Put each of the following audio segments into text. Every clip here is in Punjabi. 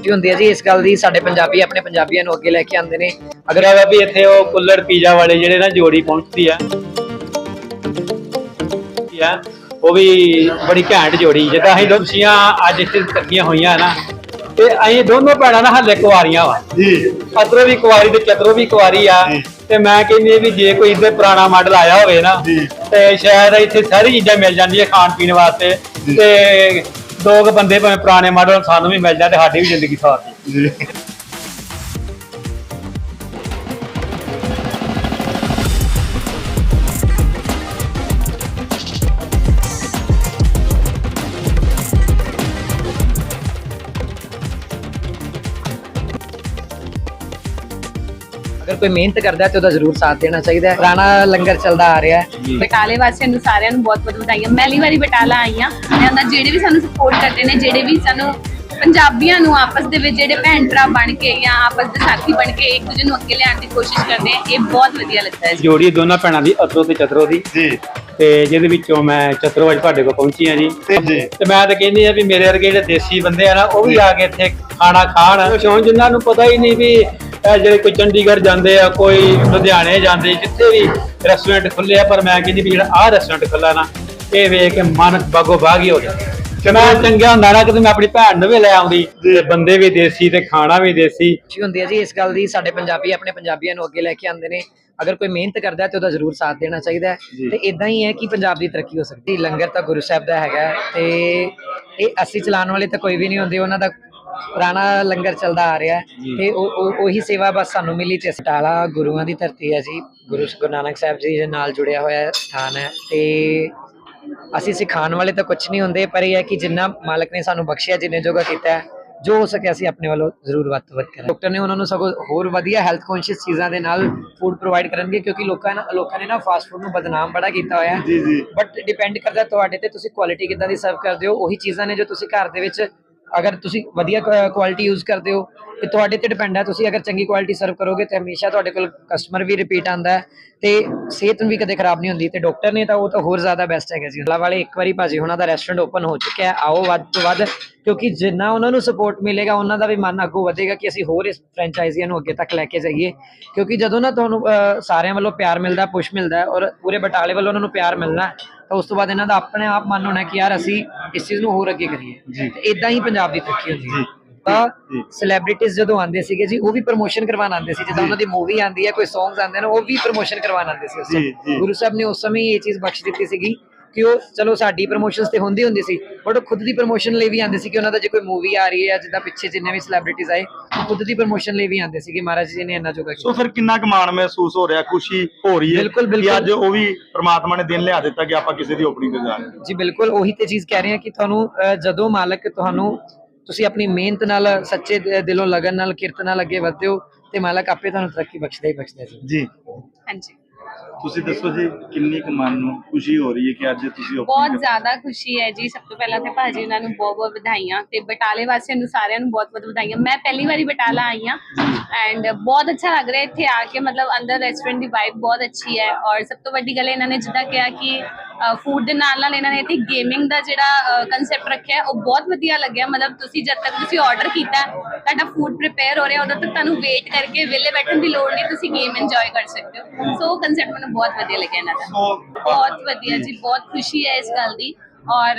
ਖੁਸ਼ੀ ਹੁੰਦੀ ਹੈ ਜੀ। ਇਸ ਗੱਲ ਦੀ ਸਾਡੇ ਪੰਜਾਬੀ ਆਪਣੇ ਪੰਜਾਬੀਆਂ ਨੂੰ ਅੱਗੇ ਲੈ ਕੇ ਆਉਂਦੇ ਨੇ। ਅਗਰ ਆ ਵੀ ਇੱਥੇ ਉਹ ਕੁੱਲੜ ਪੀਜ਼ਾ ਵਾਲੇ ਜਿਹੜੇ ਨਾ ਜੋੜੀ ਪਹੁੰਚਦੀ ਆ। ਆ ਉਹ ਵੀ ਬੜੀ ਘੈਂਟ ਜੋੜੀ। ਜਿੱਦਾਂ ਅਸੀਂ ਦੋਸ਼ੀਆਂ ਅੱਜ ਇੱਥੇ ਇਕੱਠੀਆਂ ਹੋਈਆਂ ਨਾ ਤੇ ਅਸੀਂ ਦੋਨੋਂ ਭੈਣਾਂ ਨਾ ਹੱਲੇ ਕੁਆਰੀਆਂ ਵਾ। ਜੀ। ਅਤਰੋ ਵੀ ਕੁਆਰੀ ਤੇ ਚਤਰੋ ਵੀ ਕੁਆਰੀ ਆ। ਤੇ ਮੈਂ ਕਹਿੰਦੀ ਵੀ ਜੇ ਕੋਈ ਇੱਥੇ ਪੁਰਾਣਾ ਮਾਡਲ ਆਇਆ ਹੋਵੇ ਨਾ ਜੀ। ਤੇ ਸ਼ਾਇਦ ਇੱਥੇ ਸਾਰੀ ਚੀਜ਼ਾਂ ਮਿਲ ਜਾਂਦੀਆਂ ਖਾਣ ਪੀਣ ਵਾਸਤੇ। ਤੇ ਦੋ ਕੁ ਬੰਦੇ ਭਾਵੇਂ ਪੁਰਾਣੇ ਮਾਡਲ ਸਾਨੂੰ ਵੀ ਮਿਲ ਜਾਣ ਤੇ ਸਾਡੀ ਵੀ ਜ਼ਿੰਦਗੀ ਸਾਰਦੀ ਜੀ ਕੋਈ ਮਿਹਨਤ ਕਰਦਾ ਤੇ ਉਹਦਾ ਜ਼ਰੂਰ ਸਾਥ ਦੇਣਾ ਚਾਹੀਦਾ ਹੈ। ਪੁਰਾਣਾ ਲੰਗਰ ਚੱਲਦਾ ਆ ਰਿਹਾ ਹੈ। ਬਟਾਲੇ ਵਾਸੀਆਂ ਨੂੰ ਸਾਰਿਆਂ ਨੂੰ ਬਹੁਤ ਬਹੁਤ ਵਧਾਈਆਂ। ਪਹਿਲੀ ਵਾਰੀ ਬਟਾਲਾ ਆਈਆਂ ਤੇ ਉਹਦਾ ਜਿਹੜੇ ਵੀ ਸਾਨੂੰ ਸਪੋਰਟ ਕਰਦੇ ਨੇ ਜਿਹੜੇ ਵੀ ਸਾਨੂੰ ਪੰਜਾਬੀਆਂ ਨੂੰ ਆਪਸ ਦੇ ਵਿੱਚ ਜਿਹੜੇ ਭੈਣ ਭਰਾ ਬਣ ਕੇ ਜਾਂ ਆਪਸ ਦੇ ਸਾਥੀ ਬਣ ਕੇ ਇੱਕ ਦੂਜੇ ਨੂੰ ਅੱਗੇ ਲਿਆਉਣ ਦੀ ਕੋਸ਼ਿਸ਼ ਕਰਦੇ ਆ ਇਹ ਬਹੁਤ ਵਧੀਆ ਲੱਗਦਾ ਹੈ। ਜੀ ਜੋੜੀ ਦੋਨਾਂ ਭੈਣਾਂ ਦੀ ਅਤਰੋ ਤੇ ਚਤਰੋ ਦੀ। ਜੀ। ਤੇ ਜਿਹਦੇ ਵਿੱਚੋਂ ਮੈਂ ਚਤਰੋ ਅੱਜ ਤੁਹਾਡੇ ਕੋਲ ਪਹੁੰਚੀ ਆ ਜੀ। ਤੇ ਮੈਂ ਤਾਂ ਕਹਿੰਦੀ ਆ ਵੀ ਮੇਰੇ ਵਰਗੇ ਜਿਹੜੇ ਦੇਸੀ ਬੰਦੇ ਆ ਨਾ ਉਹ ਵੀ ਆ ਕੇ ਇੱਥੇ ਖਾਣਾ ਖਾਣ। ਸ਼ੌਂ ਜਿਨ੍ਹਾਂ ਨੂੰ ਪਤਾ ਹੀ ਨਹੀਂ ਵੀ ਇਹ ਜਿਹੜੇ ਕੋਈ ਚੰਡੀਗੜ੍ਹ ਜਾਂਦੇ ਆ ਕੋਈ ਲੁਧਿਆਣੇ ਜਾਂਦੇ ਜਿੱਥੇ ਵੀ ਰੈਸਟੋਰੈਂਟ ਖੁੱਲੇ ਆ ਪਰ ਮੈਂ ਕਹਿੰਦੀ ਵੀ ਜਿਹੜਾ ਆਹ ਰੈਸਟੋਰੈਂਟ ਖੁੱਲਾ ਨਾ ਇਹ ਵੇਖ ਕੇ ਮਨ ਬਾਗੋ ਬਾਗ ਹੀ ਹੋ ਜਾਂਦਾ। ਚੰਗਾ। ਚੰਗਾ ਹੁੰਦਾ ਨਾ ਕਿ ਮੈਂ ਆਪਣੀ ਭੈਣ ਨੂੰ ਵੀ ਲੈ ਆਉਂਦੀ ਤੇ ਬੰਦੇ ਵੀ ਦੇਸੀ ਤੇ ਖਾਣਾ ਵੀ ਦੇਸੀ। ਖੁਸ਼ੀ ਹੁੰਦੀ ਹੈ ਜੀ ਇਸ ਗੱਲ ਦੀ ਸਾਡੇ ਪੰਜਾਬੀ ਆਪਣੇ ਪੰਜਾਬੀਆਂ ਨੂੰ ਅੱਗੇ ਲੈ ਕੇ ਆਉਂਦੇ ਨੇ। ਅਗਰ ਕੋਈ ਮਿਹਨਤ ਕਰਦਾ ਤੇ ਉਹਦਾ ਜ਼ਰੂਰ ਸਾਥ ਦੇਣਾ ਚਾਹੀਦਾ ਹੈ। ਤੇ ਇਦਾਂ ਹੀ ਹੈ ਕਿ ਪੰਜਾਬ ਦੀ ਤਰੱਕੀ ਹੋ ਸਕਦੀ। ਲੰਗਰ ਤਾਂ ਗੁਰੂ ਸਾਹਿਬ ਦਾ ਹੈਗਾ ਤੇ ਇਹ ਅਸੀਂ ਚਲਾਉਣ ਵਾਲੇ ਤਾਂ ਕੋਈ ਵੀ ਨਹੀਂ ਹੁੰਦੇ ਉਹਨਾਂ ਦਾ ਪੁਰਾਣਾ ਲੰਗਰ ਚੱਲਦਾ ਆ ਰਿਹਾ ਤੇ ਉਹ ਉਹ- ਸੇਵਾ ਬਸ ਸਾਨੂੰ ਮਿਲੀ ਤੇ ਅਸੀਂ ਟਾਲਾ ਗੁਰੂਆਂ ਦੀ ਧਰਤੀ ਹੈ ਜੀ। ਗੁਰੂ ਗੁਰੂ ਨਾਨਕ ਸਾਹਿਬ ਜੀ ਦੇ ਨਾਲ ਜੁੜਿਆ ਹੋਇਆ ਸਥਾਨ ਹੈ। ਤੇ ਅਸੀਂ ਸਿਖਾਉਣ ਵਾਲੇ ਤਾਂ ਕੁਝ ਨਹੀਂ ਹੁੰਦੇ ਪਰ ਇਹ ਹੈ ਕਿ ਜਿੰਨਾ ਮਾਲਕ ਨੇ ਸਾਨੂੰ ਬਖਸ਼ਿਆ ਜਿੰਨੇ ਜੋਗਾ ਕੀਤਾ ਜੋ ਹੋ ਸਕੇ ਅਸੀਂ ਆਪਣੇ ਵੱਲੋਂ ਜ਼ਰੂਰ ਵੱਧ ਤੋਂ ਵੱਧ ਕਰਾਂਗੇ। ਡਾਕਟਰ ਨੇ ਉਹਨਾਂ ਨੂੰ ਸਗੋਂ ਹੋਰ ਵਧੀਆ ਹੈਲਥ ਕੌਨਸ਼ੀਅਸ ਚੀਜ਼ਾਂ ਦੇ ਨਾਲ ਫੂਡ ਪ੍ਰੋਵਾਈਡ ਕਰਨਗੇ ਕਿਉਂਕਿ ਲੋਕਾਂ ਨੇ ਲੋਕਾਂ ਨੇ ਨਾ ਫਾਸਟ ਫੂਡ ਨੂੰ ਬਦਨਾਮ ਬੜਾ ਕੀਤਾ ਹੋਇਆ ਹੈ। ਜੀ ਜੀ। ਬਟ ਡਿਪੈਂਡ ਕਰਦਾ ਤੁਹਾਡੇ ਤੇ ਤੁਸੀਂ ਕੁਆਲਿਟੀ ਕਿੱਦਾਂ ਦੀ ਸਰਵ ਕਰਦੇ ਹੋ ਉਹੀ ਚੀਜ਼ਾਂ ਨੇ ਜੋ ਤੁਸੀਂ ਘਰ ਦੇ ਵਿੱਚ ਅਗਰ ਤੁਸੀਂ ਵਧੀਆ ਕੁਆਲਿਟੀ ਯੂਜ਼ ਕਰਦੇ ਹੋ, ਤੇ ਤੁਹਾਡੇ ਤੇ ਡਿਪੈਂਡ ਹੈ, ਤੁਸੀਂ ਅਗਰ ਚੰਗੀ ਕੁਆਲਿਟੀ ਸਰਵ ਕਰੋਗੇ, ਤੇ ਹਮੇਸ਼ਾ ਤੁਹਾਡੇ ਕੋਲ ਕਸਟਮਰ ਵੀ ਰਿਪੀਟ ਆਂਦਾ ਹੈ, ਤੇ ਸਿਹਤ ਵੀ ਕਦੇ ਖਰਾਬ ਨਹੀਂ ਹੁੰਦੀ, ਤੇ ਡਾਕਟਰ ਨੇ ਤਾਂ ਉਹ ਤਾਂ ਹੋਰ ਜ਼ਿਆਦਾ ਬੈਸਟ ਹੈਗਾ ਸੀ। ਹਲਾ ਵਾਲੇ ਇੱਕ ਵਾਰੀ ਭਾਜੀ ਉਹਨਾਂ ਦਾ ਰੈਸਟੋਰੈਂਟ ਓਪਨ ਹੋ ਚੁੱਕਿਆ ਹੈ, ਆਓ ਵੱਧ ਤੋਂ ਵੱਧ, ਕਿਉਂਕਿ ਜਿੰਨਾ ਉਹਨਾਂ ਨੂੰ ਸਪੋਰਟ ਮਿਲੇਗਾ, ਉਹਨਾਂ ਦਾ ਵੀ ਮਨ ਅੱਗੋਂ ਵਧੇਗਾ ਕਿ ਅਸੀਂ ਹੋਰ ਇਸ ਫਰੈਂਚਾਈਜ਼ੀਆਂ ਨੂੰ ਅੱਗੇ ਤੱਕ ਲੈ ਕੇ ਜਾਈਏ। ਕਿਉਂਕਿ ਜਦੋਂ ਨਾ ਤੁਹਾਨੂੰ ਸਾਰਿਆਂ ਵੱਲੋਂ ਪਿਆਰ ਮਿਲਦਾ ਪੁਸ਼ ਮਿਲਦਾ ਔਰ ਪੂਰੇ ਬਟਾਲੇ ਵੱਲੋਂ ਉਹਨਾਂ ਨੂੰ ਪਿਆਰ ਮਿਲਣਾ ਤਾਂ ਉਸ ਤੋਂ ਬਾਅਦ ਇਹਨਾਂ ਦਾ ਆਪਣੇ ਆਪ ਮਨ ਹੋਣਾ ਕਿ ਯਾਰ ਅਸੀਂ ਇਸ ਚੀਜ਼ ਨੂੰ ਹੋਰ ਅੱਗੇ ਕਰੀਏ। ਤੇ ਇਦਾਂ ਹੀ ਪੰਜਾਬ ਦੀ ਤਰੱਕੀ ਹੁੰਦੀ ਹੈ। ਤਾਂ ਸੈਲੀਬ੍ਰਿਟੀਜ਼ ਜਦੋਂ ਆਉਂਦੇ ਸੀਗੇ ਜੀ ਉਹ ਵੀ ਪ੍ਰੋਮੋਸ਼ਨ ਕਰਵਾਉਣ ਆਉਂਦੇ ਸੀ। ਜਦੋਂ ਉਹਨਾਂ ਦੀ ਮੂਵੀ ਆਉਂਦੀ ਹੈ ਕੋਈ ਸੌਂਗਸ ਆਉਂਦੇ ਨੇ ਉਹ ਵੀ ਪ੍ਰੋਮੋਸ਼ਨ ਕਰਵਾਉਣ ਆਉਂਦੇ ਸੀ ਉਸ ਸਮੇਂ। ਗੁਰੂ ਸਾਹਿਬ ਨੇ ਉਸ ਸਮੇਂ ਇਹ ਚੀਜ਼ ਬਖਸ਼ ਦਿੱਤੀ ਸੀਗੀ। ਕਿ ਉਹ ਚਲੋ ਸਾਡੀ ਪ੍ਰੋਮੋਸ਼ਨਸ ਤੇ ਹੁੰਦੀ ਹੁੰਦੀ ਸੀ ਬਟ ਉਹ ਖੁਦ ਦੀ ਪ੍ਰੋਮੋਸ਼ਨ ਲਈ ਵੀ ਆਉਂਦੇ ਸੀ ਕਿ ਉਹਨਾਂ ਦਾ ਜੇ ਕੋਈ ਮੂਵੀ ਆ ਰਹੀ ਹੈ ਜਾਂ ਜਿੱਦਾਂ ਪਿੱਛੇ ਜਿੰਨੇ ਵੀ ਸੈਲੀਬ੍ਰਿਟੀਜ਼ ਆਏ ਉਹ ਖੁਦ ਦੀ ਪ੍ਰੋਮੋਸ਼ਨ ਲਈ ਵੀ ਆਉਂਦੇ ਸੀ ਕਿ ਮਹਾਰਾਜ ਜੀ ਨੇ ਇੰਨਾ ਜੋਗਾ ਸੋ ਕੀਤਾ ਫਿਰ ਕਿੰਨਾ ਕੁ ਮਾਣ ਮਹਿਸੂਸ ਹੋ ਰਿਹਾ ਖੁਸ਼ੀ ਹੋ ਰਹੀ ਹੈ ਬਿਲਕੁਲ। ਅੱਜ ਉਹ ਵੀ ਪ੍ਰਮਾਤਮਾ ਨੇ ਦਿਨ ਲਿਆ ਦਿੱਤਾ ਕਿ ਆਪਾਂ ਕਿਸੇ ਦੀ ਓਪਨਿੰਗ ਤੇ ਜਾ ਰਹੇ ਹਾਂ। ਜੀ ਬਿਲਕੁਲ ਉਹੀ ਤੇ ਚੀਜ਼ ਕਹਿ ਰਹੇ ਹਾਂ ਕਿ ਤੁਹਾਨੂੰ ਜਦੋਂ ਮਾਲਕ ਤੁਹਾਨੂੰ ਤੁਸੀਂ ਆਪਣੀ ਮਿਹਨਤ ਨਾਲ ਸੱਚੇ ਦਿਲੋਂ ਲਗਨ ਨਾਲ ਕਿਰਤ ਨਾਲ ਅੱਗੇ ਵਧਦੇ ਹੋ ਤੇ ਮਾਲਕ ਆਪੇ ਤੁਹਾਨੂੰ ਤਰੱਕੀ ਬਖਸ਼ਦਾ ਹੀ ਬਖਸ਼ਦਾ ਜੀ। ਜੀ। ਹਾਂਜੀ। ਤੁਸੀਂ ਦੱਸੋ ਜੀ ਕਿੰਨੀ ਕੁ ਮਨ ਨੂੰ ਖੁਸ਼ੀ ਹੋ ਰਹੀ ਹੈ ਕਿ ਅੱਜ ਤੁਸੀਂ ਬਹੁਤ ਜ਼ਿਆਦਾ ਖੁਸ਼ੀ ਹੈ ਜੀ। ਸਭ ਤੋਂ ਪਹਿਲਾਂ ਤੇ ਭਾਜੀ ਉਹਨਾਂ ਨੂੰ ਬਹੁਤ ਬਹੁਤ ਵਧਾਈਆਂ ਤੇ ਬਟਾਲੇ ਵਾਸੀਆਂ ਨੂੰ ਸਾਰਿਆਂ ਨੂੰ ਬਹੁਤ ਬਹੁਤ ਵਧਾਈਆਂ। ਮੈਂ ਪਹਿਲੀ ਵਾਰੀ ਬਟਾਲਾ ਆਈ ਹਾਂ ਐਂਡ ਬਹੁਤ ਅੱਛਾ ਲੱਗ ਰਿਹਾ ਇੱਥੇ ਆ ਕੇ। ਮਤਲਬ ਅੰਦਰ ਰੈਸਟੋਰੈਂਟ ਦੀ ਵਾਈਬ ਬਹੁਤ ਅੱਛੀ ਹੈ ਔਰ ਸਭ ਤੋਂ ਵੱਡੀ ਗੱਲ ਇਹਨਾਂ ਨੇ ਜਿੱਦਾਂ ਕਿਹਾ ਕਿ ਫੂਡ ਦੇ ਨਾਲ ਨਾਲ ਇਹਨਾਂ ਨੇ ਇੱਥੇ ਗੇਮਿੰਗ ਦਾ ਜਿਹੜਾ ਕਨਸੈਪਟ ਰੱਖਿਆ ਉਹ ਬਹੁਤ ਵਧੀਆ ਲੱਗਿਆ। ਮਤਲਬ ਤੁਸੀਂ ਜਦ ਤੱਕ ਤੁਸੀਂ ਆਰਡਰ ਕੀਤਾ ਤੁਹਾਡਾ ਫੂਡ ਪ੍ਰਿਪੇਅਰ ਹੋ ਰਿਹਾ ਉਦੋਂ ਤੱਕ ਤੁਹਾਨੂੰ ਵੇਟ ਕਰਕੇ ਵਿਲੇ ਬੈਠਣ ਦੀ ਲੋੜ ਨਹੀਂ ਤੁਸੀਂ ਗੇਮ ਇੰਜੋਏ ਕਰ ਸਕਦੇ ਹੋ। ਸੋ ਕਨਸੈਪਟ ਮੈਨੂੰ ਬਹੁਤ ਵਧੀਆ ਲੱਗਿਆ ਇਹਨਾਂ ਦਾ। ਬਹੁਤ ਵਧੀਆ ਜੀ, ਬਹੁਤ ਖੁਸ਼ੀ ਹੈ ਇਸ ਗੱਲ ਦੀ। ਔਰ,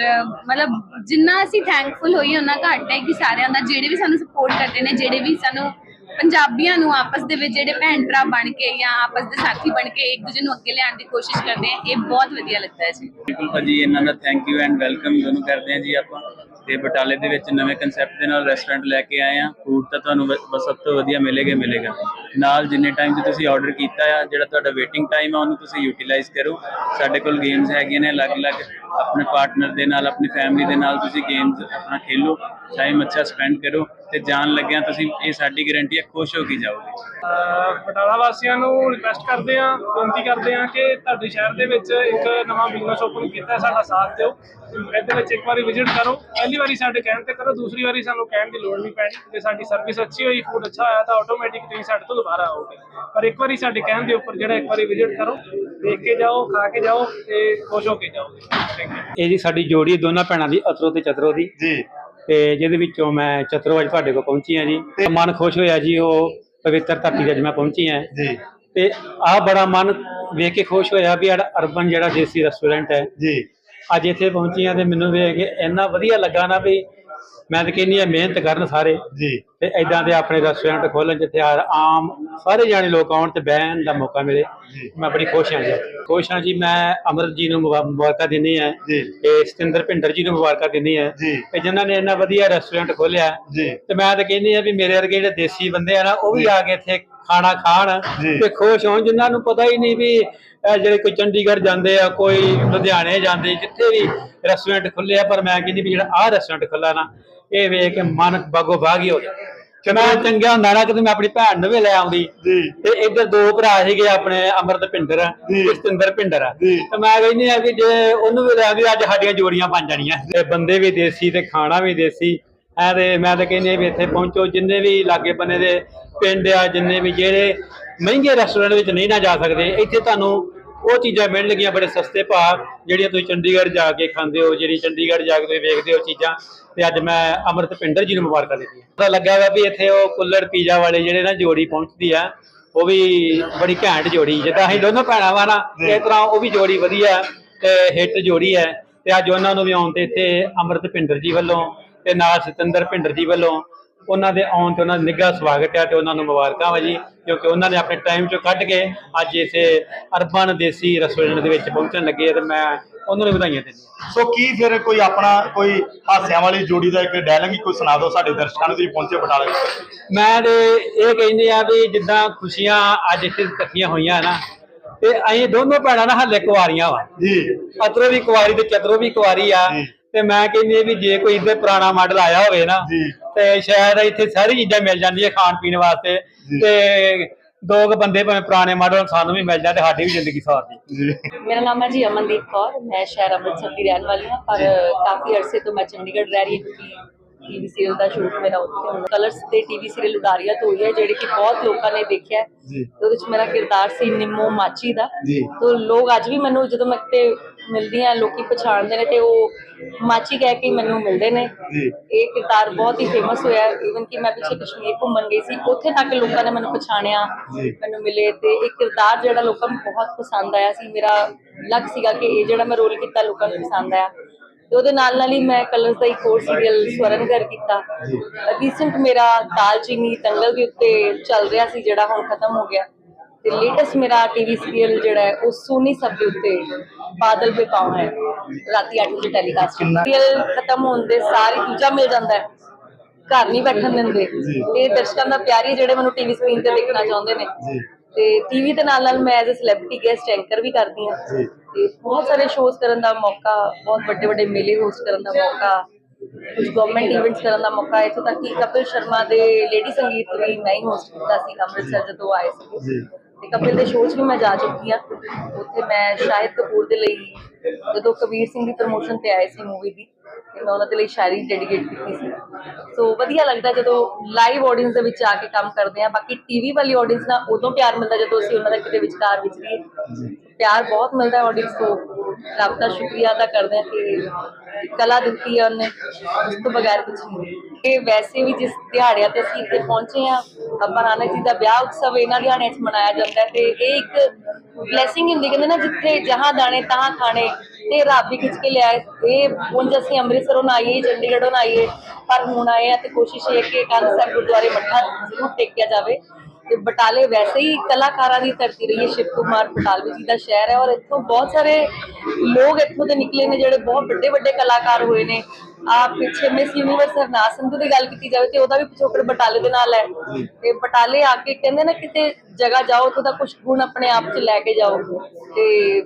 ਮਤਲਬ ਜਿੰਨਾ ਅਸੀਂ ਥੈਂਕਫੁਲ ਹੋਈਏ ਉਹਨਾਂ ਘੱਟ ਹੈ ਕਿ ਸਾਰਿਆਂ ਦਾ, ਜਿਹੜੇ ਵੀ ਸਾਨੂੰ ਸਪੋਰਟ ਕਰਦੇ ਨੇ, ਜਿਹੜੇ ਵੀ ਸਾਨੂੰ ਪੰਜਾਬੀਆਂ ਨੂੰ ਆਪਸ ਦੇ ਵਿੱਚ ਜਿਹੜੇ ਭੈਣ ਭਰਾ ਬਣ ਕੇ ਜਾਂ ਆਪਸ ਦੇ ਸਾਥੀ ਬਣ ਕੇ ਇੱਕ ਦੂਜੇ ਨੂੰ ਅੱਗੇ ਲਿਆਉਣ ਦੀ ਕੋਸ਼ਿਸ਼ ਕਰਦੇ ਆ ਇਹ ਬਹੁਤ ਵਧੀਆ ਲੱਗਦਾ ਹੈ ਜੀ। ਬਿਲਕੁਲ ਭਾਜੀ, ਇਹਨਾਂ ਦਾ ਥੈਂਕ ਯੂ ਐਂਡ ਵੈਲਕਮ ਦੋਨੋਂ ਕਰਦੇ ਹਾਂ ਜੀ ਆਪਾਂ, ਤੇ ਬਟਾਲੇ ਦੇ ਵਿੱਚ ਨਵੇਂ ਕਨਸੈਪਟ ਦੇ ਨਾਲ ਰੈਸਟੋਰੈਂਟ ਲੈ ਕੇ ਆਏ ਆ ਫੂਡ ਤਾਂ ਤੁਹਾਨੂੰ ਸਭ ਤੋਂ ਵਧੀਆ ਮਿਲੇਗਾ ਮਿਲੇਗਾ। ਨਾਲ ਜਿੰਨੇ ਟਾਈਮ 'ਚ ਤੁਸੀਂ ਆਰਡਰ ਕੀਤਾ ਆ, ਜਿਹੜਾ ਤੁਹਾਡਾ ਵੇਟਿੰਗ ਟਾਈਮ ਆ, ਉਹਨੂੰ ਤੁਸੀਂ ਯੂਟਿਲਾਈਜ਼ ਕਰੋ। ਸਾਡੇ ਕੋਲ ਗੇਮਸ ਹੈਗੀਆਂ ਨੇ, ਅਲੱਗ-ਅਲੱਗ ਆਪਣੇ ਪਾਰਟਨਰ ਦੇ ਨਾਲ, ਆਪਣੀ ਫੈਮਿਲੀ ਦੇ ਨਾਲ ਤੁਸੀਂ ਗੇਮਸ ਆਪਣਾ ਖੇਲੋ ਟਾਈਮ ਅੱਛਾ ਸਪੈਂਡ ਕਰੋ ਤੇ ਜਾਣ ਲੱਗਿਆ ਤੁਸੀਂ ਇਹ ਸਾਡੀ ਗਾਰੰਟੀ ਹੈ ਖੁਸ਼ ਹੋ ਕੇ ਜਾਓਗੇ। ਅਹ ਬਟਾਲਾ ਵਾਸੀਆਂ ਨੂੰ ਰਿਕਵੈਸਟ ਕਰਦੇ ਹਾਂ, ਬੇਨਤੀ ਕਰਦੇ ਹਾਂ ਕਿ ਤੁਹਾਡੇ ਸ਼ਹਿਰ ਦੇ ਵਿੱਚ ਇੱਕ ਨਵਾਂ ਬਿਜ਼ਨਸ ਓਪਨ ਕੀਤਾ ਸਾਡਾ ਸਾਥ ਦਿਓ। ਇਹਦੇ ਵਿੱਚ ਇੱਕ ਵਾਰੀ ਵਿਜ਼ਿਟ ਕਰੋ। ਪਹਿਲੀ ਵਾਰੀ ਸਾਡੇ ਕਹਿਣ ਤੇ ਕਰੋ, ਦੂਸਰੀ ਵਾਰੀ ਸਾਨੂੰ ਕਹਿਣ ਦੀ ਲੋੜ ਨਹੀਂ ਪੈਣੀ, ਜੇ ਸਾਡੀ ਸਰਵਿਸ ਅੱਛੀ ਹੋਈ ਫੂਡ ਅੱਛਾ ਹੋਇਆ, ਤਾਂ ਆਟੋਮੈਟਿਕ ਤੁਸੀਂ ਸਾਡੇ ਤੋਂ ਦੁਬਾਰਾ ਆਓਗੇ। ਪਰ ਇੱਕ ਵਾਰੀ ਸਾਡੇ ਕਹਿਣ ਦੇ ਉੱਪਰ ਜਿਹੜਾ ਇੱਕ ਵਾਰੀ ਵਿਜ਼ਿਟ ਕਰੋ ਦੇਖ ਕੇ ਜਾਓ ਖਾ ਕੇ ਜਾਓ ਤੇ ਖੁਸ਼ ਹੋ ਕੇ ਜਾਓ। ਥੈਂਕ ਯੂ ਇਹ ਜੀ ਸਾਡੀ ਜੋੜੀ ਦੋਨਾਂ ਭੈਣਾਂ ਦੀ ਅਤਰੋ ਤੇ ਚਤਰੋ ਦੀ। ਜੀ। ਤੇ ਜਿਹਦੇ ਵਿੱਚੋਂ ਮੈਂ ਚਤਰੋ ਅੱਜ ਤੁਹਾਡੇ ਕੋਲ ਪਹੁੰਚੀ ਹਾਂ ਜੀ। ਮਨ ਖੁਸ਼ ਹੋਇਆ ਜੀ ਉਹ ਪਵਿੱਤਰ ਧਰਤੀ ਤੇ ਅੱਜ ਮੈਂ ਪਹੁੰਚੀ ਹਾਂ। ਜੀ। ਤੇ ਆ ਬੜਾ ਮਨ ਵੇਖ ਕੇ ਖੁਸ਼ ਹੋਇਆ ਵੀ ਸਾਡਾ ਅਰਬਨ ਜਿਹੜਾ ਦੇਸੀ ਰੈਸਟੋਰੈਂਟ ਹੈ। ਜੀ। ਅੱਜ ਇੱਥੇ ਪਹੁੰਚੀ ਹਾਂ ਤੇ ਮੈਨੂੰ ਵੇਖ ਕੇ ਇੰਨਾ ਵਧੀਆ ਲੱਗਾ ਨਾ ਵੀ ਮੈਂ ਤਾਂ ਕਹਿੰਦੀ ਆ ਮਿਹਨਤ ਕਰਨ ਸਾਰੇ। ਜੀ। ਤੇ ਐਦਾਂ ਦੇ ਆਪਣੇ ਰੈਸਟੋਰੈਂਟ ਖੋਲਣ ਜਿੱਥੇ ਹਰ ਆਮ ਸਾਰੇ ਜਾਣੇ ਲੋਕ ਆਉਣ ਤੇ ਬਹਿਣ ਦਾ ਮੌਕਾ ਮਿਲੇ। ਮੈਂ ਬੜੀ ਖੁਸ਼ ਹਾਂ ਜੀ। ਖੁਸ਼ ਹਾਂ ਜੀ ਮੈਂ ਅਮਰਤ ਜੀ ਨੂੰ ਮੁਬਾ- ਮੁਬਾਰਕਾਂ ਹਾਂ। ਜੀ। ਤੇ ਸਤਿੰਦਰ ਭਿੰਡਰ ਜੀ ਨੂੰ ਮੁਬਾਰਕਾਂ ਹਾਂ। ਜੀ। ਤੇ ਜਿਨ੍ਹਾਂ ਨੇ ਇੰਨਾ ਵਧੀਆ ਰੈਸਟੋਰੈਂਟ ਖੋਲਿਆ। ਤੇ ਮੈਂ ਤਾਂ ਕਹਿੰਦੀ ਆ ਵੀ ਮੇਰੇ ਵਰਗੇ ਜਿਹੜੇ ਦੇਸੀ ਬੰਦੇ ਆ ਨਾ ਉਹ ਵੀ ਆ ਕੇ ਇੱਥੇ ਖਾਣਾ ਖਾਣ। ਤੇ ਖੁਸ਼ ਹੋਣ। ਜਿਨ੍ਹਾਂ ਨੂੰ ਪਤਾ ਹੀ ਨਹੀਂ ਵੀ ਇਹ ਜਿਹੜੇ ਕੋਈ ਚੰਡੀਗੜ੍ਹ ਜਾਂਦੇ ਆ ਕੋਈ ਲੁਧਿਆਣੇ ਜਾਂਦੇ ਜਿੱਥੇ ਵੀ ਰੈਸਟੋਰੈਂਟ ਖੁੱਲੇ ਆ ਪਰ ਮੈਂ ਕਹਿੰਦੀ ਵੀ ਜਿਹੜਾ ਆਹ ਰੈਸਟੋਰੈਂਟ ਖੁੱਲਾ ਨਾ ਇਹ ਵੇਖ ਕੇ ਮਨ ਬਾਗੋ ਬਾਗ ਹੀ ਜਾਂਦਾ ਕਿ ਮੈਂ ਚੰਗਾ ਹੁੰਦਾ ਨਾ ਕਿ ਮੈਂ ਆਪਣੀ ਭੈਣ ਨੂੰ ਵੀ ਲੈ ਆਉਂਦੀ। ਤੇ ਇੱਧਰ ਦੋ ਭਰਾ ਸੀਗੇ ਆਪਣੇ ਅਮਰਤ ਭਿੰਡਰ। ਤੇ ਸਤਿੰਦਰ ਭਿੰਡਰ। ਤੇ ਮੈਂ ਕਹਿੰਦੀ ਆ ਕਿ ਜੇ ਉਹਨੂੰ ਵੀ ਲੈ ਆਉਂਦੀ ਅੱਜ ਸਾਡੀਆਂ ਜੋੜੀਆਂ ਬਣ ਜਾਣੀਆਂ ਤੇ ਬੰਦੇ ਵੀ ਦੇਸੀ ਤੇ ਖਾਣਾ ਵੀ ਦੇਸੀ ਐ ਤੇ ਮੈਂ ਤਾਂ ਕਹਿੰਦੀ ਵੀ ਇੱਥੇ ਪਹੁੰਚੋ ਜਿੰਨੇ ਵੀ ਲਾਗੇ ਬੰਨੇ ਦੇ ਪਿੰਡ ਆ ਜਿੰਨੇ ਵੀ ਜਿਹੜੇ ਮਹਿੰਗੇ ਰੈਸਟੋਰੈਂਟ ਵਿੱਚ ਨਹੀਂ ਨਾ ਜਾ ਸਕਦੇ ਇੱਥੇ ਤੁਹਾਨੂੰ ਉਹ ਚੀਜ਼ਾਂ ਮਿਲਣਗੀਆਂ ਬੜੇ ਸਸਤੇ ਭਾਅ ਜਿਹੜੀਆਂ ਤੁਸੀਂ ਚੰਡੀਗੜ੍ਹ ਜਾ ਕੇ ਖਾਂਦੇ ਹੋ ਜਿਹੜੀ ਚੰਡੀਗੜ੍ਹ ਜਾ ਕੇ ਤੁਸੀਂ ਵੇਖਦੇ ਹੋ ਚੀਜ਼ਾਂ। ਤੇ ਅੱਜ ਮੈਂ ਅਮਰਤ ਪਿੰਡਰ ਜੀ ਨੂੰ ਮੁਬਾਰਕਾਂ ਦਿੰਦੀ ਹਾਂ ਪਤਾ ਲੱਗਾ ਵਾ ਵੀ ਇੱਥੇ ਉਹ ਕੁੱਲੜ ਪੀਜ਼ਾ ਵਾਲੇ ਜਿਹੜੇ ਨਾ ਜੋੜੀ ਪਹੁੰਚਦੀ ਆ ਉਹ ਵੀ ਬੜੀ ਘੈਂਟ ਜੋੜੀ ਜਿੱਦਾਂ ਅਸੀਂ ਦੋਨੋਂ ਭੈਣਾਂ ਵਾ ਨਾ ਇਸ ਤਰ੍ਹਾਂ ਉਹ ਵੀ ਜੋੜੀ ਵਧੀਆ ਤੇ ਹਿੱਟ ਜੋੜੀ ਹੈ। ਤੇ ਅੱਜ ਉਹਨਾਂ ਨੂੰ ਵੀ ਆਉਣ ਤੇ ਇੱਥੇ ਅਮਰਤ ਪਿੰਡਰ ਜੀ ਵੱਲੋਂ ਤੇ ਨਾਲ ਸਤਿੰਦਰ ਪਿੰਡਰ ਜੀ ਵੱਲੋਂ ਉਹਨਾਂ ਦੇ ਆਉਣ ਤੇ ਉਹਨਾਂ ਦਾ ਨਿੱਘਾ ਸਵਾਗਤ ਹੈ ਤੇ ਉਹਨਾਂ ਨੂੰ ਮੁਬਾਰਕਾਂ ਵਾ ਜੀ ਕਿਉਂਕਿ ਉਹਨਾਂ ਨੇ ਆਪਣੇ ਟਾਈਮ ਚੋਂ ਕੱਢ ਕੇ ਅੱਜ ਇਸੇ ਅਰਬਨ ਦੇਸੀ ਰੈਸਟੋਰੈਂਟ ਦੇ ਵਿੱਚ ਪਹੁੰਚਣ ਲੱਗੇ ਤੇ ਮੈਂ ਉਹਨਾਂ ਨੂੰ ਵਧਾਈਆਂ ਦਿੰਦੀ ਸੋ ਕੀ ਫਿਰ ਕੋਈ ਆਪਣਾ ਕੋਈ ਹਾਸਿਆਂ ਵਾਲੀ ਜੋੜੀ ਦਾ ਇੱਕ ਡਾਇਲੌਗ ਹੀ ਕੋਈ ਸੁਣਾ ਦਿਓ ਸਾਡੇ ਦਰਸ਼ਕਾਂ ਨੂੰ ਤੁਸੀਂ ਪਹੁੰਚੇ ਬਟਾਲੇ ਮੈਂ ਤੇ ਇਹ ਕਹਿੰਦੇ ਆ ਵੀ ਜਿੱਦਾਂ ਖੁਸ਼ੀਆਂ ਅੱਜ ਇੱਥੇ ਇਕੱਠੀਆਂ ਹੋਈਆਂ ਨਾ ਤੇ ਅਸੀਂ ਦੋਨੋਂ ਭੈਣਾਂ ਨਾ ਹੱਲੇ ਕੁਆਰੀਆਂ ਵਾ। ਜੀ। ਅਤਰੋ ਵੀ ਕੁਆਰੀ ਤੇ ਚਤਰੋ ਵੀ ਕੁਆਰੀ ਆ। ਤੇ ਮੈਂ ਕਹਿੰਦੀ ਆ ਵੀ ਜੇ ਕੋਈ ਇੱਧਰ ਪੁਰਾਣਾ ਮਾਡਲ ਆਇਆ ਹੋਵੇ ਨਾ। ਤੇ ਸ਼ਾਇਦ ਇੱਥੇ ਸਾਰੀ ਚੀਜ਼ਾਂ ਮਿਲ ਜਾਂਦੀਆਂ ਖਾਣ ਪੀਣ ਵਾਸਤੇ। ਤੇ ਦੋ ਕੁ ਬੰਦੇ ਭਾਵੇਂ ਪੁਰਾਣੇ ਮਾਡਲ ਸਾਨੂੰ ਵੀ ਮਿਲ ਜਾਣ ਤੇ ਸਾਡੀ ਵੀ ਜ਼ਿੰਦਗੀ ਸਾਰਦੀ ਮੇਰਾ ਨਾਮ ਹੈ ਜੀ ਅਮਨਦੀਪ ਕੌਰ ਮੈਂ ਸ਼ਹਿਰ ਅੰਮ੍ਰਿਤਸਰ ਦੀ ਰਹਿਣ ਵਾਲੀ ਹਾਂ ਪਰ ਕਾਫੀ ਅਰਸੇ ਤੋਂ ਮੈਂ ਚੰਡੀਗੜ੍ਹ ਰਹਿ ਰਹੀ ਹਾਂ ਕਿਉਂਕਿ ਟੀਵੀ ਸੀਰੀਅਲ ਦਾ ਸ਼ੂਟ ਮੇਰਾ ਉੱਥੇ ਹੁੰਦਾ ਕਲਰਸ ਤੇ ਟੀਵੀ ਸੀਰੀਅਲ ਉਡਾਰੀਆ ਤੋਂ ਹੋਈ ਹੈ ਜਿਹੜੇ ਕਿ ਬਹੁਤ ਲੋਕਾਂ ਨੇ ਦੇਖਿਆ ਹੈ। ਜੀ। ਤੇ ਉਹਦੇ ਵਿੱਚ ਮੇਰਾ ਕਿਰਦਾਰ ਸੀ ਨਿੰਮੋ ਮਾਚੀ ਦਾ ਜੀ। ਤੋਂ ਲੋਕ ਅੱਜ ਵੀ ਮੈਨੂੰ ਜਦੋਂ ਮੈਂ ਕਿਤੇ ਮਿਲਦੀ ਲੋਕੀ ਪਛਾਣਦੇ ਨੇ ਤੇ ਉਹ ਮਾਚੀ ਕਹਿ ਕੇ ਮੈਨੂੰ ਮਿਲਦੇ ਨੇ। ਜੀ। ਇਹ ਕਿਰਦਾਰ ਬਹੁਤ ਹੀ ਫੇਮਸ ਹੋਇਆ। ਇਵਨ ਕਿ ਮੈਂ ਪਿੱਛੇ ਕਸ਼ਮੀਰ ਘੁੰਮਣ ਗਈ ਸੀ ਉੱਥੇ ਤੱਕ ਲੋਕਾਂ ਨੇ ਮੈਨੂੰ ਪਛਾਣਿਆ। ਮੈਨੂੰ ਮਿਲੇ ਤੇ ਇਹ ਕਿਰਦਾਰ ਜਿਹੜਾ ਲੋਕਾਂ ਨੂੰ ਬਹੁਤ ਪਸੰਦ ਆਇਆ ਸੀ। ਮੇਰਾ ਲੱਗ ਸੀਗਾ ਕਿ ਇਹ ਜਿਹੜਾ ਮੈਂ ਰੋਲ ਕੀਤਾ ਲੋਕਾਂ ਨੂੰ ਪਸੰਦ ਆਇਆ। ਤੇ ਉਹਦੇ ਨਾਲ ਨਾਲ ਹੀ ਮੈਂ ਕਲਰਸ ਦਾ ਇੱਕ ਹੋਰ ਸੀਰੀਅਲ ਸਵਰਨ ਘਰ ਕੀਤਾ। ਰੀਸੈਂਟ ਮੇਰਾ ਦਾਲਚੀਨੀ ਦੰਗਲ ਦੇ ਉੱਤੇ ਚੱਲ ਰਿਹਾ ਸੀ ਜਿਹੜਾ ਹੁਣ ਖਤਮ ਹੋ ਗਿਆ। ਤੇ ਲੇਟੈਸਟ ਮੇਰਾ ਟੀਵੀ ਸੀਰੀਅਲ ਜਿਹੜਾ ਹੈ ਉਹ ਸੋਨੀ ਸਭ ਦੇ ਉੱਤੇ ਬਾਦਲ ਪੇ ਪਾਉ ਹੈ ਰਾਤੀ 8 ਵਜੇ ਟੈਲੀਕਾਸਟ ਸੀਰੀਅਲ ਖਤਮ ਹੋਣ ਦੇ ਸਾਰੀ ਦੂਜਾ ਮਿਲ ਜਾਂਦਾ ਹੈ। ਘਰ ਨਹੀਂ ਬੈਠਣ ਦਿੰਦੇ। ਇਹ ਦਰਸ਼ਕਾਂ ਦਾ ਪਿਆਰ ਹੀ ਜਿਹੜੇ ਮੈਨੂੰ ਟੀਵੀ ਸਕਰੀਨ ਤੇ ਦੇਖਣਾ ਚਾਹੁੰਦੇ ਨੇ। ਤੇ ਟੀਵੀ ਦੇ ਨਾਲ ਨਾਲ ਮੈਂ as a celebrity guest anchor ਵੀ ਕਰਦੀ ਹਾਂ। ਤੇ ਬਹੁਤ ਸਾਰੇ ਸ਼ੋਜ਼ ਕਰਨ ਦਾ ਮੌਕਾ ਬਹੁਤ ਵੱਡੇ ਵੱਡੇ ਮੇਲੇ ਹੋਸਟ ਕਰਨ ਦਾ ਮੌਕਾ ਕੁਝ ਗਵਰਨਮੈਂਟ ਇਵੈਂਟਸ ਕਰਨ ਦਾ ਮੌਕਾ। ਇੱਥੋਂ ਤੱਕ ਕਿ ਕਪਿਲ ਸ਼ਰਮਾ ਦੇ ਲੇਡੀ ਸੰਗੀਤ ਵੀ ਮੈਂ ਹੀ ਹੋਸਟ ਕੀਤਾ ਸੀ ਅੰਮ੍ਰਿਤਸਰ ਜਦੋਂ ਆਏ ਸੀ। ਤੇ ਕਪਿਲ ਦੇ ਸ਼ੋਜ਼ ਵੀ ਮੈਂ ਜਾ ਚੁੱਕੀ ਹਾਂ। ਉੱਥੇ ਮੈਂ ਸ਼ਾਹਿਦ ਕਪੂਰ ਦੇ ਲਈ ਜਦੋਂ ਕਬੀਰ ਸਿੰਘ ਦੀ ਪ੍ਰਮੋਸ਼ਨ ਤੇ ਆਏ ਸੀ ਮੂਵੀ ਦੀ। ਤੇ ਮੈਂ ਉਹਨਾਂ ਦੇ ਲਈ ਸ਼ਾਇਰੀ ਡੈਡੀਕੇਟ ਕੀਤੀ ਸੀ। ਸੋ ਵਧੀਆ ਲੱਗਦਾ ਜਦੋਂ ਲਾਈਵ ਆਡੀਅנס ਦੇ ਵਿੱਚ ਆ ਕੇ ਕੰਮ ਕਰਦੇ ਆ। ਬਾਕੀ ਟੀਵੀ ਵਾਲੀ ਆਡੀਅנס ਨਾਲ ਉਦੋਂ ਪਿਆਰ ਮਿਲਦਾ ਜਦੋਂ ਅਸੀਂ ਉਹਨਾਂ ਦਾ ਕਿਤੇ ਵਿਚਕਾਰ ਵਿਚਰੀਏ ਪਿਆਰ ਬਹੁਤ ਮਿਲਦਾ ਆਡੀਅנס ਤੋਂ। ਰੱਬ ਦਾ ਸ਼ੁਕਰੀਆ ਅਦਾ ਕਰਦੇ ਆ ਕਿ ਕਲਾ ਦਿੱਤੀ ਹੈ ਉਹਨੇ। ਉਸ ਤੋਂ ਬਗੈਰ ਕੁਝ ਨਹੀਂ। ਇਹ ਵੈਸੇ ਵੀ ਜਿਸ ਦਿਹਾੜਿਆਂ ਤੇ ਅਸੀਂ ਇੱਥੇ ਪਹੁੰਚੇ ਆ ਆਪਾਂ ਨਾਨਕ ਜੀ ਦਾ ਵਿਆਹ ਉਤਸਵ ਇਹਨਾਂ ਦਿਹਾੜਿਆਂ 'ਚ ਮਨਾਇਆ ਜਾਂਦਾ ਤੇ ਇਹ ਇੱਕ ਬਲੇਸਿੰਗ ਹੁੰਦੀ ਕਹਿੰਦੇ ਨਾ ਜਿੱਥੇ ਜਹਾਂ ਦਾਣੇ ਤਾਂ ਖਾਣੇ ਤੇ ਰੱਬ ਵੀ ਖਿੱਚ ਕੇ ਲਿਆਏ ਇਹ ਉਂਝ ਅਸੀਂ ਅੰਮ੍ਰਿਤਸਰੋਂ ਆਈਏ ਚੰਡੀਗੜ੍ਹੋਂ ਆਈਏ ਪਰ ਹੁਣ ਆਏ ਆ ਤੇ ਕੋਸ਼ਿਸ਼ ਹੈ ਕਿ ਕੰਧ ਸਾਹਿਬ ਗੁਰਦੁਆਰੇ ਮੱਥਾ ਜ਼ਰੂਰ ਟੇਕਿਆ ਜਾਵੇ। ਤੇ ਬਟਾਲੇ ਵੈਸੇ ਹੀ ਕਲਾਕਾਰਾਂ ਦੀ ਧਰਤੀ ਰਹੀ ਹੈ, ਸ਼ਿਵ ਕੁਮਾਰ ਬਟਾਲਵੀ ਜੀ ਦਾ ਸ਼ਹਿਰ ਹੈ ਔਰ ਇੱਥੋਂ ਬਹੁਤ ਸਾਰੇ ਲੋਕ ਇੱਥੋਂ ਦੇ ਨਿਕਲੇ ਨੇ ਜਿਹੜੇ ਬਹੁਤ ਵੱਡੇ ਵੱਡੇ ਕਲਾਕਾਰ ਹੋਏ ਨੇ। ਆ ਪਿੱਛੇ ਮਿਸ ਯੂਨੀਵਰਸ ਹਰਨਾਥ ਸੰਧੂ ਦੀ ਗੱਲ ਕੀਤੀ ਜਾਵੇ ਤੇ ਉਹਦਾ ਵੀ ਪਿਛੋਕੜ ਬਟਾਲੇ ਦੇ ਨਾਲ ਹੈ। ਤੇ ਬਟਾਲੇ ਆ ਕੇ ਕਹਿੰਦੇ ਨਾ ਕਿਤੇ ਜਗ੍ਹਾ ਜਾਓ, ਉੱਥੋਂ ਕੁਝ ਗੁਣ ਆਪਣੇ ਆਪ 'ਚ ਲੈ ਕੇ ਜਾਓ। ਤੇ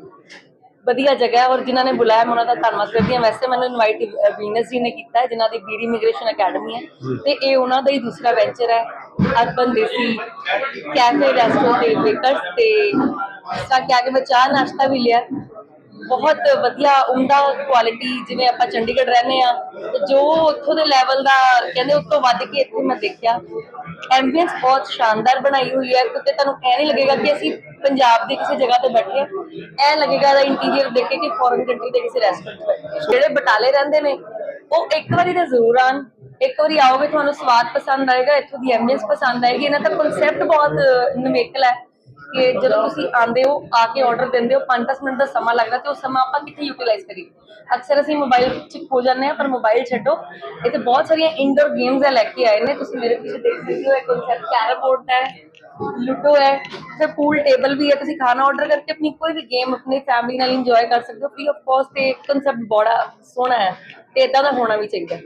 ਵਧੀਆ ਜਗ੍ਹਾ ਹੈ ਔਰ ਜਿਨ੍ਹਾਂ ਨੇ ਬੁਲਾਇਆ ਮੈਂ ਉਹਨਾਂ ਦਾ ਧੰਨਵਾਦ ਕਰਦੀ ਹਾਂ। ਵੈਸੇ ਮੈਨੂੰ ਇਨਵਾਈਟ ਵੀਨਸ ਜੀ ਨੇ ਕੀਤਾ ਹੈ ਜਿਨ੍ਹਾਂ ਦੀ ਬੀਰ ਇਮੀਗ੍ਰੇਸ਼ਨ ਅਕੈਡਮੀ ਹੈ। ਤੇ ਇਹ ਉਹਨਾਂ ਦਾ ਹੀ ਦੂਸਰਾ ਵੈਂਚਰ ਹੈ ਅਰਬਨ ਦੇਸੀ ਕੈਫੇ ਰੈਸਟੋਰੈਂਟ ਤੇ ਬੇਕਰਸ ਤੇ ਸਾ ਕਿ ਆਗੇ ਮੈਂ ਚਾਹ ਨਾਸ਼ਤਾ ਵੀ ਲਿਆ। ਬਹੁਤ ਵਧੀਆ, ਉਮਦਾ ਕੁਆਲਿਟੀ ਜਿਵੇਂ ਆਪਾਂ ਚੰਡੀਗੜ੍ਹ ਰਹਿੰਦੇ ਆ ਜੋ ਉੱਥੋਂ ਦੇ ਲੈਵਲ ਦਾ ਕਹਿੰਦੇ ਉਸ ਤੋਂ ਵੱਧ ਕੇ ਇੱਥੇ ਮੈਂ ਦੇਖਿਆ। ਐਂਬੀਐਂਸ ਬਹੁਤ ਸ਼ਾਨਦਾਰ ਬਣਾਈ ਹੋਈ ਹੈ, ਕਿਉਂਕਿ ਤੁਹਾਨੂੰ ਐ ਨਹੀਂ ਲੱਗੇਗਾ ਕਿ ਅਸੀਂ ਪੰਜਾਬ ਦੀ ਕਿਸੇ ਜਗ੍ਹਾ ਤੇ ਬੈਠੇ ਹਾਂ। ਐ ਲੱਗੇਗਾ ਦਾ ਇੰਟੀਰੀਅਰ ਦੇਖ ਕੇ ਕਿ ਫੋਰਨ ਕੰਟਰੀ ਦੇ ਕਿਸੇ ਰੈਸਟੋਰੈਂਟ ਬੈਠੇ ਜਿਹੜੇ ਬਟਾਲੇ ਰਹਿੰਦੇ ਨੇ, ਉਹ ਇੱਕ ਵਾਰੀ ਤਾਂ ਜ਼ਰੂਰ ਆਣ ਇੱਕ ਵਾਰੀ ਆਓਗੇ, ਤੁਹਾਨੂੰ ਸਵਾਦ ਪਸੰਦ ਆਏਗਾ, ਇੱਥੋਂ ਦੀ ਐਮਬੀਐਂਸ ਪਸੰਦ ਆਏਗੀ। ਇਹਨਾਂ ਦਾ ਕਨਸੈਪਟ ਬਹੁਤ ਨਵੇਕਲ ਹੈ। ਕਿ ਜਦੋਂ ਤੁਸੀਂ ਆਂਦੇ ਹੋ, ਆ ਕੇ ਆਰਡਰ ਦਿੰਦੇ ਹੋ 5-10 ਮਿੰਟ ਦਾ ਸਮਾਂ ਲੱਗਦਾ ਤੇ ਉਹ ਸਮਾਂ ਆਪਾਂ ਕਿੱਥੇ ਯੂਟਿਲਾਈਜ਼ ਕਰੀਏ? ਅਕਸਰ ਅਸੀਂ ਮੋਬਾਈਲ 'ਚ ਖੋ ਜਾਂਦੇ ਆ ਪਰ ਮੋਬਾਈਲ ਛੱਡੋ। ਇੱਥੇ ਬਹੁਤ ਸਾਰੀਆਂ ਇਨਡੋਰ ਗੇਮਸ ਆ ਲੈ ਕੇ ਆਏ ਨੇ। ਤੁਸੀਂ ਮੇਰੇ ਪਿੱਛੇ ਦੇਖ ਸਕਦੇ ਹੋ, ਇੱਕ ਕਨਸੈਪਟ ਕੈਰਮ ਬੋਰਡ ਹੈ ਲੂਡੋ ਹੈ ਤੇ ਪੂਲ ਟੇਬਲ ਵੀ ਹੈ। ਤੁਸੀਂ ਖਾਣਾ ਆਰਡਰ ਕਰਕੇ ਆਪਣੀ ਕੋਈ ਵੀ ਗੇਮ ਆਪਣੀ ਫੈਮਿਲੀ ਨਾਲ ਇੰਜੋਏ ਕਰ ਸਕਦੇ ਹੋ। ਫ੍ਰੀ ਆਫ ਕਾਸਟ ਤੇ ਕਨਸੈਪਟ ਬੜਾ ਸੋਹਣਾ ਹੈ ਤੇ ਇਦਾਂ ਦਾ ਹੋਣਾ ਵੀ ਚਾਹੀਦਾ।